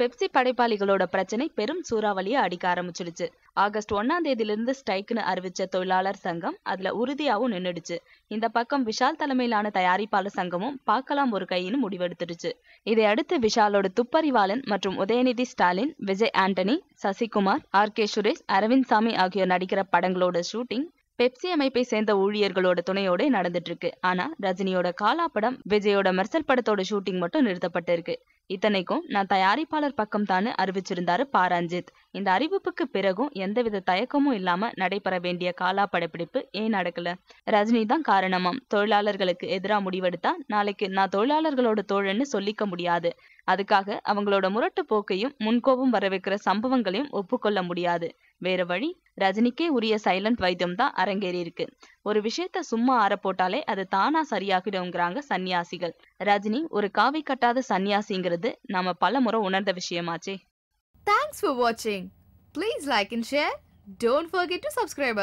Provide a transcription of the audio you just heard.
Pepsi படைப்பாளிகளோட பிரச்சனை பெரும் சூறாவளியை அடிக்க ஆரம்பிச்சிடுச்சு. ஆகஸ்ட் ஒன்னாம் தேதியிலிருந்து ஸ்ட்ரைக்னு அறிவிச்ச தொழிலாளர் சங்கம் அதுல உறுதியாவும் நின்னுடுச்சு. இந்த பக்கம் விஷால் தலைமையிலான தயாரிப்பாளர் சங்கமும் பார்க்கலாம் ஒரு கையின்னு முடிவெடுத்துடுச்சு. இதையடுத்து விஷாலோட துப்பறிவாளன் மற்றும் உதயநிதி ஸ்டாலின் விஜய் ஆண்டனி சசிகுமார் ஆர் கே சுரேஷ் அரவிந்த் சாமி ஆகியோர் நடிக்கிற படங்களோட ஷூட்டிங் பெப்சி அமைப்பை சேர்ந்த ஊழியர்களோட துணையோட நடந்துட்டு இருக்கு ஆனா ரஜினியோட காலா படம் விஜயோட மெர்சல் படத்தோட ஷூட்டிங் மட்டும் நிறுத்தப்பட்டிருக்கு. இத்தனைக்கும் நான் தயாரிப்பாளர் பக்கம் தானு அறிவிச்சிருந்தாரு பாராஞ்சித். இந்த அறிவிப்புக்கு பிறகும் எந்தவித தயக்கமும் இல்லாம நடைபெற வேண்டிய காலா படப்பிடிப்பு ஏன் நடக்கல? ரஜினி தான் காரணமாம். தொழிலாளர்களுக்கு எதிராக முடிவெடுத்தா நாளைக்கு நான் தொழிலாளர்களோட தோழன்னு சொல்லிக்க முடியாது. அதுக்காக அவங்களோட முரட்டு போக்கையும் முன்கோபம் வர வைக்கிற சம்பவங்களையும் ஒப்புக்கொள்ள முடியாது. வேற வழி ரஜினிக்கே உரிய சைலண்ட் வைத்தியம் தான் அரங்கேறி இருக்கு. ஒரு விஷயத்த சும்மா ஆற போட்டாலே அது தானா சரியாகிடுங்கிறாங்க சன்னியாசிகள். ரஜினி ஒரு காவி கட்டாத சன்னியாசிங்கிறது நாம பல முறை உணர்ந்த விஷயமாச்சே. தேங்க்ஸ் for வாட்சிங் please like and share don't forget to subscribe.